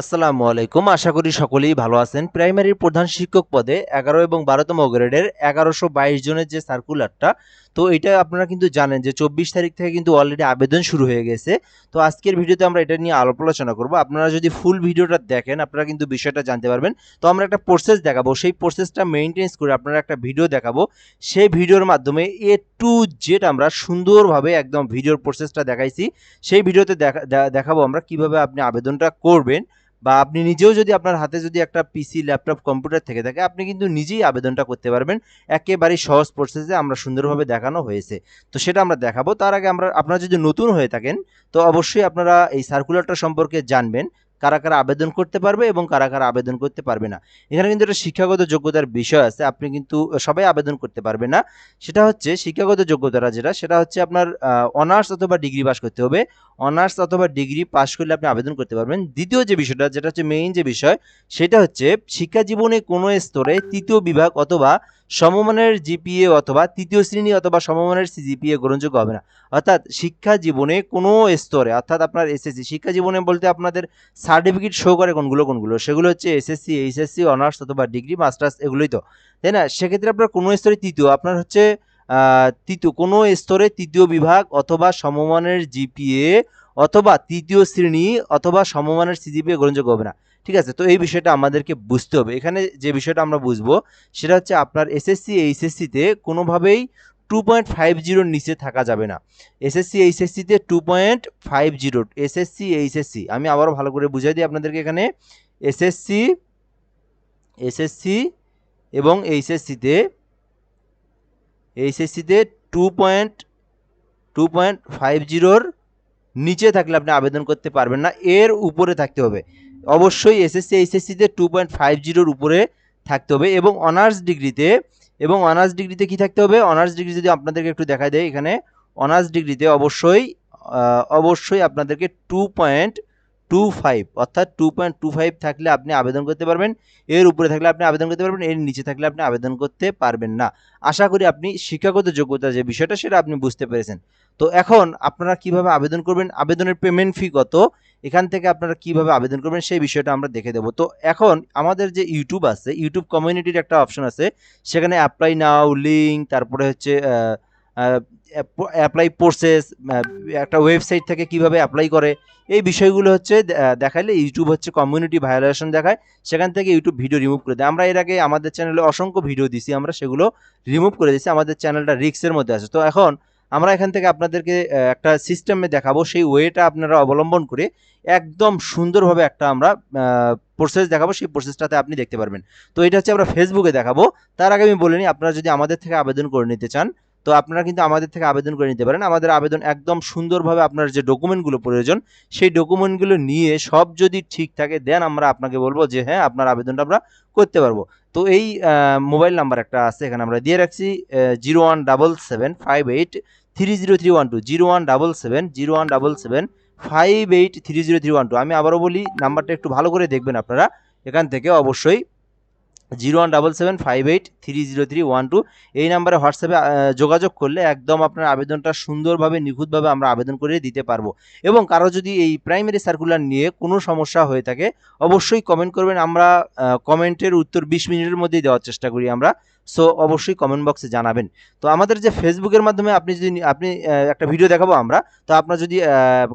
আসসালামু আলাইকুম। আশা করি সকলেই ভালো আছেন। প্রাইমারির প্রধান শিক্ষক পদে এগারো এবং বারোতম গ্রেডের এগারোশো বাইশ জনের যে সার্কুলারটা, তো এটা আপনারা কিন্তু জানেন যে চব্বিশ তারিখ থেকে কিন্তু অলরেডি আবেদন শুরু হয়ে গেছে। তো আজকের ভিডিওতে আমরা এটা নিয়ে আলাপ আলোচনা করব। আপনারা যদি ফুল ভিডিওটা দেখেন, আপনারা কিন্তু বিষয়টা জানতে পারবেন। তো আমরা একটা প্রসেস দেখাবো। সেই প্রসেসটা মেনটেন্স করে আপনারা একটা ভিডিও দেখাবো। সেই ভিডিওর মাধ্যমে এ টু জেড আমরা সুন্দরভাবে একদম ভিডিওর প্রসেসটা দেখাইছি। সেই ভিডিওতে দেখা, দেখাবো আমরা কীভাবে আপনি আবেদনটা করবেন। বা আপনি নিজেও যদি আপনার হাতে যদি একটা পিসি ল্যাপটপ কম্পিউটার থেকে থাকে আপনি কিন্তু নিজেই আবেদনটা করতে পারবেন। একেবারেই সহজ প্রসেসে আমরা সুন্দরভাবে দেখানো হয়েছে। তো সেটা আমরা দেখাবো। তার আগে আমরা আপনারা যদি নতুন হয়ে থাকেন তো অবশ্যই আপনারা এই সার্কুলারটা সম্পর্কে জানবেন। কারা কারা আবেদন করতে পারবে এবং কারা কারা আবেদন করতে পারবে না। এখানে কিন্তু একটা শিক্ষাগত যোগ্যতার বিষয় আছে, আপনি কিন্তু সবাই আবেদন করতে পারবে না। সেটা হচ্ছে শিক্ষাগত যোগ্যতাটা যেটা, সেটা হচ্ছে আপনার অনার্স অথবা ডিগ্রি পাস করতে হবে। অনার্স অথবা ডিগ্রি পাস করলে আপনি আবেদন করতে পারবেন। দ্বিতীয় যে বিষয়টা, যেটা হচ্ছে মেইন যে বিষয়, সেটা হচ্ছে শিক্ষা জীবনে কোনো স্তরে তৃতীয় বিভাগ অথবা সমমানের জিপিএ অথবা তৃতীয় শ্রেণি অথবা সমমানের সিজিপিএ গ্রহণযোগ্য হবে না। অর্থাৎ শিক্ষা জীবনে কোনো স্তরে, অর্থাৎ আপনার এসএসসি, শিক্ষা জীবনে বলতে আপনাদের সার্টিফিকেট শো করে কোনগুলো কোনগুলো? সেগুলো হচ্ছে এসএসসি, এইচএসসি অনার্স অথবা ডিগ্রি মাস্টার্স এগুলোই তো। তাই না? সেক্ষেত্রে আপনার কোনো স্তরে তৃতীয়, আপনার হচ্ছে তৃতীয়, কোনো স্তরে তৃতীয় বিভাগ অথবা সমমানের জিপিএ অথবা তৃতীয় শ্রেণি অথবা সমমানের সিজিপিএ গ্রহণযোগ্য হবে না। ঠিক আছে? তো এই বিষয়টা আমাদেরকে বুঝতে হবে। এখানে যে বিষয়টা আমরা বুঝব সেটা হচ্ছে আপনার এসএসসি এইচএসসিতে কোনোভাবেই টু পয়েন্ট ফাইভ জিরোর নিচে থাকা যাবে না। SSC এইচএসসিতে two point five zero SSC HSC আমি আবারও ভালো করে বুঝাই দিই আপনাদেরকে এখানে। এসএসসি এসএসসি এবং এইচএসসিতে এইচএসসিতে two point two point five জিরোর নিচে থাকলে আপনি আবেদন করতে পারবেন না। এর উপরে থাকতে হবে। অবশ্যই এসএসসি এইচএসসিতে টু পয়েন্ট ফাইভ জিরোর উপরে থাকতে হবে এবং অনার্স ডিগ্রিতে এবং অনার্স ডিগ্রিতে কি থাকতে হবে? অনার্স ডিগ্রি যদি আপনাদেরকে একটু দেখা দেয় এখানে অনার্স ডিগ্রিতে অবশ্যই অবশ্যই আপনাদেরকে টু পয়েন্ট টু ফাইভ অর্থাৎ টু পয়েন্ট টু ফাইভ থাকলে আপনি আবেদন করতে পারবেন, এর উপরে থাকলে আপনি আবেদন করতে পারবেন, এর নিচে থাকলে আপনি আবেদন করতে পারবেন না। আশা করি আপনি শিক্ষাগত যোগ্যতা যে বিষয়টা, সেটা আপনি বুঝতে পেরেছেন। তো এখন আপনারা কীভাবে আবেদন করবেন? আবেদনের পেমেন্ট ফি কত? এখান থেকে আপনারা কীভাবে আবেদন করবেন সেই বিষয়টা আমরা দেখে দেবো। তো এখন আমাদের যে ইউটিউব আছে ইউটিউব কমিউনিটির একটা অপশন আছে। সেখানে অ্যাপ্লাই নাও লিঙ্ক তারপরে হচ্ছে অ্যাপ্লাই প্রসেস একটা ওয়েবসাইট থেকে কীভাবে অ্যাপ্লাই করে। এই বিষয়গুলো হচ্ছে দেখাইলে ইউটিউব হচ্ছে কমিউনিটি ভায়োলেশন দেখায়। সেখান থেকে ইউটিউব ভিডিও রিমুভ করে দেয়। আমরা এর আগে আমাদের চ্যানেলে অসংখ্য ভিডিও দিছি, আমরা সেগুলো রিমুভ করে দিয়েছি আমাদের চ্যানেলটা রিক্সের মধ্যে আছে। তো এখন আমরা এখান থেকে আপনাদেরকে একটা সিস্টেমে দেখাবো। সেই ওয়েটা আপনারা অবলম্বন করে একদম সুন্দরভাবে একটা আমরা প্রসেস দেখাবো। সেই প্রসেসটাতে আপনি দেখতে পারবেন। তো এটা হচ্ছে আমরা ফেসবুকে দেখাবো। তার আগে আমি বলিনি আপনারা যদি আমাদের থেকে আবেদন করে নিতে চান, তো আপনারা কিন্তু আমাদের থেকে আবেদন করে নিতে পারেন। আমাদের আবেদন একদম সুন্দরভাবে আপনার যে ডকুমেন্টগুলো প্রয়োজন, সেই ডকুমেন্টগুলো নিয়ে সব যদি ঠিক থাকে দেন আমরা আপনাকে বলব যে হ্যাঁ আপনার আবেদনটা আমরা করতে পারব। তো এই মোবাইল নাম্বার একটা আছে, এখানে আমরা দিয়ে রাখছি zero one double seven five eight three zero three one two zero one double seven zero one double seven five eight three zero three one two আমি আবারও বলি, নাম্বারটা একটু ভালো করে দেখবেন আপনারা। এখান থেকে অবশ্যই zero one double seven five eight three zero three one two এই নাম্বারে হোয়াটসঅ্যাপে যোগাযোগ করলে একদম আপনার আবেদনটা সুন্দরভাবে, নিখুঁতভাবে আমরা আবেদন করে দিতে পারব। এবং কারও যদি এই প্রাইমারি সার্কুলার নিয়ে কোনো সমস্যা হয়ে থাকে, অবশ্যই কমেন্ট করবেন। আমরা কমেন্টের উত্তর বিশ মিনিটের মধ্যেই দেওয়ার চেষ্টা করি আমরা। সো অবশ্যই কমেন্ট বক্সে জানাবেন। তো আমাদের যে ফেসবুকের মাধ্যমে আপনি যদি আপনি একটা ভিডিও দেখাবো আমরা, তো আপনার যদি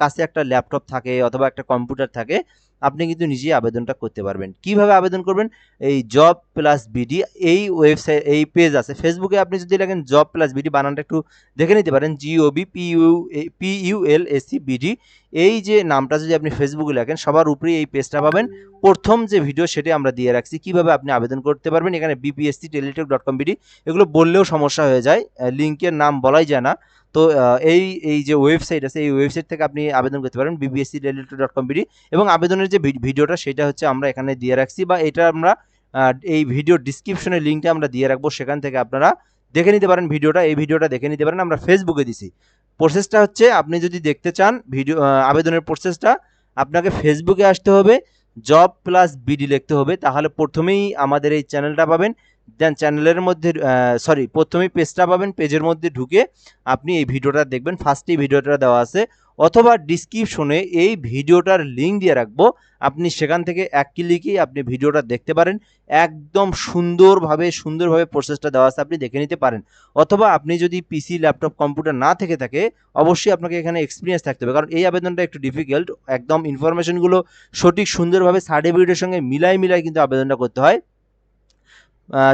কাছে একটা ল্যাপটপ থাকে অথবা একটা কম্পিউটার থাকে আপনি কিন্তু নিজেই আবেদনটা করতে পারবেন। কীভাবে আবেদন করবেন? এই জব প্লাস বিডি এই ওয়েবসাইট এই পেজ আছে। ফেসবুকে আপনি যদি লেখেন জব প্লাস বিডি বানানটা একটু দেখে নিতে পারেন। GOB PU PUL AC BD এই যে নামটা যদি আপনি ফেসবুকে লেখেন, সবার উপরেই এই পেজটা পাবেন। প্রথম যে ভিডিও সেটা আমরা দিয়ে রাখছি। কীভাবে আপনি আবেদন করতে পারবেন? এখানে BPSC Teletalk dot com BD এগুলো বললেও সমস্যা হয়ে যায়। লিঙ্কের নাম বলাই যায় না। তো এই এই যে ওয়েবসাইট আছে, এই ওয়েবসাইট থেকে আপনি আবেদন করতে পারেন BBSC Teletalk dot com BD এবং আবেদনের যে ভিডিওটা সেটা হচ্ছে আমরা এখানে দিয়ে রাখছি বা এটা আমরা এই ভিডিও ডিসক্রিপশনে লিঙ্কটা আমরা দিয়ে রাখব। সেখান থেকে আপনারা দেখে নিতে পারেন ভিডিওটা। এই ভিডিওটা দেখে নিতে পারেন। আমরা ফেসবুকে দিছি। প্রসেসটা হচ্ছে আপনি যদি দেখতে চান ভিডিও আবেদনের প্রসেসটা আপনাকে ফেসবুকে আসতে হবে। জব প্লাস বিডি লিখতে হবে। তাহলে প্রথমেই আমাদের এই চ্যানেলটা পাবেন। দেন চ্যানেলের মধ্যে সরি প্রথমেই পেজটা পাবেন পেজের মধ্যে ঢুকে আপনি এই ভিডিওটা দেখবেন। ফার্স্টেই ভিডিওটা দেওয়া আছে। অথবা ডিসক্রিপশনে এই ভিডিওটার লিঙ্ক দিয়ে রাখব। আপনি সেখান থেকে এক ক্লিকেই আপনি ভিডিওটা দেখতে পারেন। একদম সুন্দরভাবে সুন্দরভাবে প্রসেসটা দেওয়া আছে, আপনি দেখে নিতে পারেন। অথবা আপনি যদি পিসি ল্যাপটপ কম্পিউটার না থেকে থাকে, অবশ্যই আপনাকে এখানে এক্সপিরিয়েন্স থাকতে হবে। কারণ এই আবেদনটা একটু ডিফিকাল্ট একদম ইনফরমেশনগুলো সঠিক, সুন্দরভাবে সার্টিফিকেটের সঙ্গে মিলাই মিলাই কিন্তু আবেদনটা করতে হয়।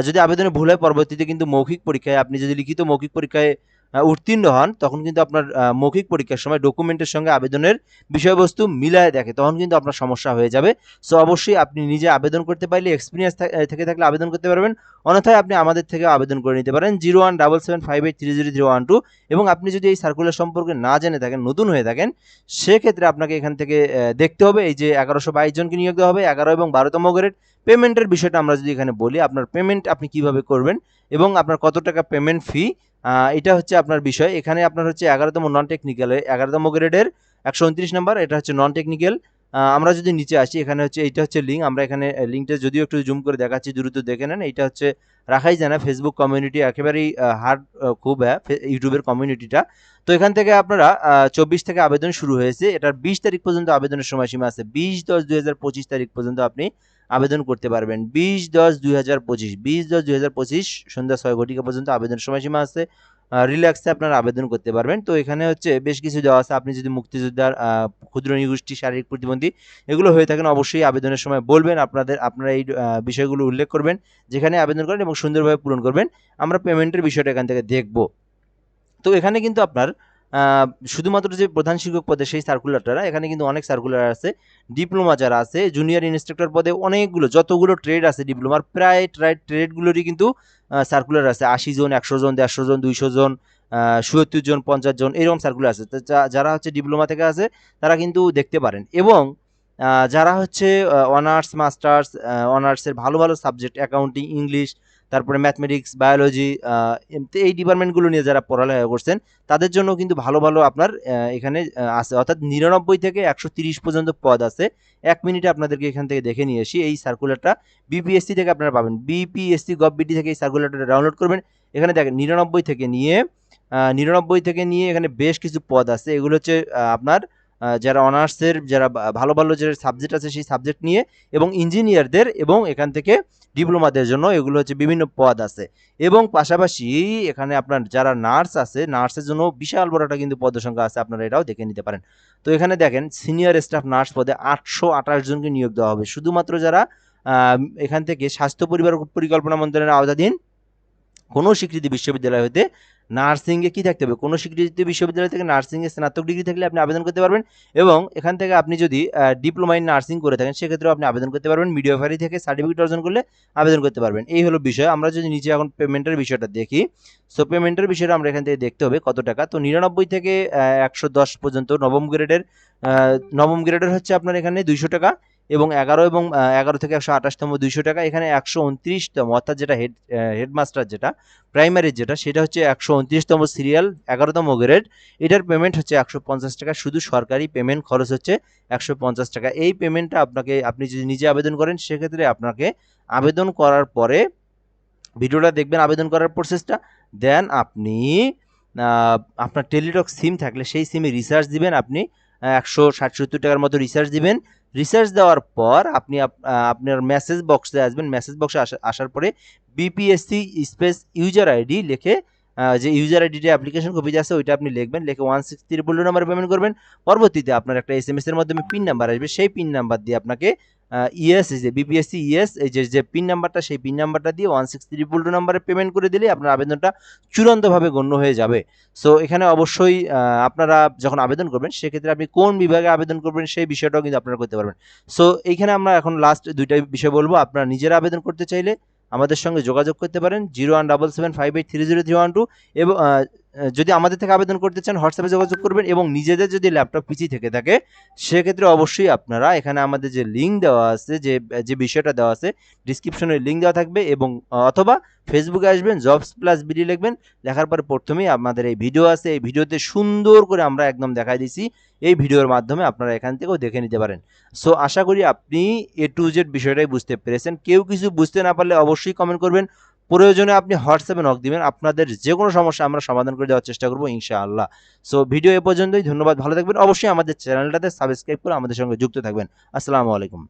যদি আবেদনে ভুল হয় পরবর্তীতে কিন্তু মৌখিক পরীক্ষায় আপনি যদি লিখিত মৌখিক পরীক্ষায় উত্তীর্ণ হন, তখন কিন্তু আপনার মৌখিক পরীক্ষার সময় ডকুমেন্টের সঙ্গে আবেদনের বিষয়বস্তু মিলায় দেখে, তখন কিন্তু আপনার সমস্যা হয়ে যাবে। সো অবশ্যই আপনি নিজে আবেদন করতে পারলে এক্সপিরিয়েন্স থেকে থাকলে আবেদন করতে পারবেন। অন্যথায় আপনি আমাদের থেকে আবেদন করে নিতে পারেন zero one double seven five eight three zero three one two এবং আপনি যদি এই সার্কুলার সম্পর্কে না জেনে থাকেন, নতুন হয়ে থাকেন, সেক্ষেত্রে আপনাকে এখান থেকে দেখতে হবে, এই যে এগারোশো বাইশ জনকে নিয়োগ দেওয়া হবে, এগারো এবং বারোতম গ্রেড পেমেন্টের বিষয়টা আমরা যদি এখানে বলি, আপনার পেমেন্ট আপনি কীভাবে করবেন এবং আপনার কত টাকা পেমেন্ট ফি এটা হচ্ছে আপনার বিষয়। এখানে আপনার হচ্ছে এগারোতম নন টেকনিক্যাল এগারোতম গ্রেডের একশো উনত্রিশ নাম্বার, এটা হচ্ছে নন টেকনিক্যাল আমরা যদি নিচে আসি, এখানে হচ্ছে এইটা হচ্ছে লিঙ্ক আমরা এখানে লিঙ্কটা যদিও একটু জুম করে দেখাচ্ছি, দ্রুত দেখে নেন। এটা হচ্ছে রাখাই জানা ফেসবুক কমিউনিটি একেবারেই হার্ড খুব হ্যাঁ ইউটিউবের কমিউনিটিটা তো এখান থেকে আপনারা চব্বিশ থেকে আবেদন শুরু হয়েছে। এটার বিশ তারিখ পর্যন্ত আবেদনের সময়সীমা আছে। বিশ দশ দুই তারিখ পর্যন্ত আপনি আবেদন করতে পারবেন। বিশ দশ দুই হাজার পঁচিশ, বিশ দশ দুই হাজার পঁচিশ সন্ধ্যা ছয় ঘটিকা পর্যন্ত আবেদনের সময়সীমা আছে। রিল্যাক্সে আপনারা আবেদন করতে পারবেন। তো এখানে হচ্ছে বেশ কিছু দেওয়া আছে। আপনি যদি মুক্তিযোদ্ধার ক্ষুদ্র নিগোষ্ঠী, শারীরিক প্রতিবন্ধী এগুলো হয়ে থাকেন অবশ্যই আবেদনের সময় বলবেন। আপনাদের, আপনারা এই বিষয়গুলো উল্লেখ করবেন, যেখানে আবেদন করেন এবং সুন্দরভাবে পূরণ করবেন। আমরা পেমেন্টের বিষয়টা এখান থেকে দেখব। তো এখানে কিন্তু আপনার শুধুমাত্র যে প্রধান শিক্ষক পদে সেই সার্কুলারটা এখানে কিন্তু অনেক সার্কুলার আছে। ডিপ্লোমা যারা আছে জুনিয়র ইনস্ট্রাক্টর পদে অনেকগুলো, যতগুলো ট্রেড আছে ডিপ্লোমার প্রায় ট্রেডগুলোরই কিন্তু সার্কুলার আছে। আশি জন, একশো জন, দেড়শো জন, দুইশো জন সুয়ত্তর জন, পঞ্চাশ জন, এরকম সার্কুলার আছে। যারা হচ্ছে ডিপ্লোমা থেকে আছে, তারা কিন্তু দেখতে পারেন। এবং যারা হচ্ছে অনার্স মাস্টার্স অনার্সের ভালো ভালো সাবজেক্ট অ্যাকাউন্টিং ইংলিশ তারপরে ম্যাথমেটিক্স বায়োলজি এই ডিপার্টমেন্টগুলো নিয়ে যারা পড়ালেখা করছেন, তাদের জন্য কিন্তু ভালো ভালো আপনার এখানে আছে। অর্থাৎ নিরানব্বই থেকে একশো তিরিশ পর্যন্ত পদ আছে। এক মিনিটে আপনাদেরকে এখান থেকে দেখে নিয়ে আসি। এই সার্কুলারটা বিপিএসসি থেকে আপনারা পাবেন। বিপিএসসি গভবিটি থেকে এই সার্কুলারটা ডাউনলোড করবেন। এখানে দেখেন, নিরানব্বই থেকে নিয়ে নিরানব্বই থেকে নিয়ে এখানে বেশ কিছু পদ আছে। এগুলো হচ্ছে আপনার যারা অনার্সের, যারা ভালো ভালো যে সাবজেক্ট আছে সেই সাবজেক্ট নিয়ে এবং ইঞ্জিনিয়ারদের এবং এখান থেকে ডিপ্লোমাদের জন্য এগুলো হচ্ছে বিভিন্ন পদ আছে। এবং পাশাপাশি এখানে আপনার যারা নার্স আছে নার্সের জন্য বিশাল বড় একটা কিন্তু পদ সংখ্যা আছে, আপনারা এটাও দেখে নিতে পারেন। তো এখানে দেখেন সিনিয়র স্টাফ নার্স পদে আটশো আঠাশ জনকে নিয়োগ দেওয়া হবে। শুধুমাত্র যারা এখান থেকে স্বাস্থ্য পরিবার পরিকল্পনা মন্ত্রণালয়ের আওতাধীন কোনো স্বীকৃতি বিশ্ববিদ্যালয় হতে নার্সিংয়ে কি থাকতে হবে? কোনো স্বীকৃতি বিশ্ববিদ্যালয় থেকে নার্সিংয়ে স্নাতক ডিগ্রি থাকলে আপনি আবেদন করতে পারবেন এবং এখান থেকে আপনি যদি ডিপ্লোমা ইন নার্সিং করে থাকেন, সেক্ষেত্রেও আপনি আবেদন করতে পারবেন। মিডিওফারি থেকে সার্টিফিকেট অর্জন করলে আবেদন করতে পারবেন। এই হলো বিষয়। আমরা যদি নিচে এখন পেমেন্টের বিষয়টা দেখি সো পেমেন্টের বিষয়টা আমরা এখান থেকে দেখতে হবে কত টাকা। তো নিরানব্বই থেকে একশো দশ পর্যন্ত নবম গ্রেডের নবম গ্রেডের হচ্ছে আপনার এখানে দুইশো টাকা। এবং এগারো এবং এগারো থেকে একশো আঠাশতম দুইশো টাকা, এখানে একশো উনত্রিশতম, অর্থাৎ যেটা হেড হেডমাস্টার যেটা প্রাইমারি যেটা, সেটা হচ্ছে একশো উনত্রিশতম সিরিয়াল এগারোতম গ্রেড এটার পেমেন্ট হচ্ছে একশো পঞ্চাশ টাকা, শুধু সরকারি পেমেন্ট খরচ হচ্ছে একশো পঞ্চাশ টাকা। এই পেমেন্টটা আপনাকে, আপনি যদি নিজে আবেদন করেন, সেক্ষেত্রে আপনাকে আবেদন করার পরে, ভিডিওটা দেখবেন আবেদন করার প্রসেসটা দেন আপনি আপনার টেলিটক সিম থাকলে, সেই সিমে রিচার্জ দিবেন, আপনি একশো ষাট, সত্তর টাকার মতো রিচার্জ দিবেন। রিচার্জ দেওয়ার পর আপনি আপ- আপনার মেসেজ বক্সে আসবেন। মেসেজ বক্সে আসার পরে বিপিএসসি স্পেস ইউজার আইডি লিখে যে ইউজার আইডিটা অ্যাপ্লিকেশন কপি আছে ওইটা আপনি লিখবেন। লিখে one six triple number payment করবেন। পরবর্তীতে আপনার একটা এস এম এস এর মাধ্যমে পিন নাম্বার আসবে। সেই পিন নাম্বার দিয়ে আপনাকে ইএস এই যে বিপিএসসি ইএস এই যে যে পিন নাম্বারটা সেই পিন নাম্বারটা দিয়ে ওয়ান সিক্স ত্রিপুল টু নাম্বারে পেমেন্ট করে দিলে আপনার আবেদনটা চূড়ান্তভাবে গণ্য হয়ে যাবে। সো এখানে অবশ্যই আপনারা যখন আবেদন করবেন, সেক্ষেত্রে আপনি কোন বিভাগে আবেদন করবেন সেই বিষয়টাও কিন্তু আপনারা করতে পারবেন। সো এইখানে আমরা এখন লাস্ট দুইটা বিষয় বলব। আপনারা নিজেরা আবেদন করতে চাইলে আমাদের সঙ্গে যোগাযোগ করতে পারেন zero one double seven five eight three zero three one two এবং যদি আমাদের থেকে আবেদন করতে চান হোয়াটসঅ্যাপে যোগাযোগ করবেন এবং নিজেদের যদি ল্যাপটপ পিসি থেকে থাকে, সেক্ষেত্রে অবশ্যই আপনারা এখানে আমাদের যে লিঙ্ক দেওয়া আছে, যে যে বিষয়টা দেওয়া আছে ডিসক্রিপশনে লিঙ্ক দেওয়া থাকবে এবং অথবা ফেসবুকে আসবেন জবস প্লাস বিডি লিখবেন, লেখার পরে প্রথমেই আমাদের এই ভিডিও আছে, এই ভিডিওতে সুন্দর করে আমরা একদম দেখাই দিছি এই ভিডিওর মাধ্যমে আপনারা এখান থেকেও দেখে নিতে পারেন। সো আশা করি আপনি এ টু জেড বিষয়টাই বুঝতে পেরেছেন। কেউ কিছু বুঝতে না পারলে অবশ্যই কমেন্ট করবেন। প্রয়োজনে আপনি হোয়াটসঅ্যাপে নক দিবেন। আপনাদের যে কোনো সমস্যা আমরা সমাধান করে দেওয়ার চেষ্টা করব, ইনশাআল্লাহ। সো ভিডিও এ পর্যন্তই। ধন্যবাদ, ভালো থাকবেন। অবশ্যই আমাদের চ্যানেলটাতে সাবস্ক্রাইব করে আমাদের সঙ্গে যুক্ত থাকবেন। আসসালামু আলাইকুম।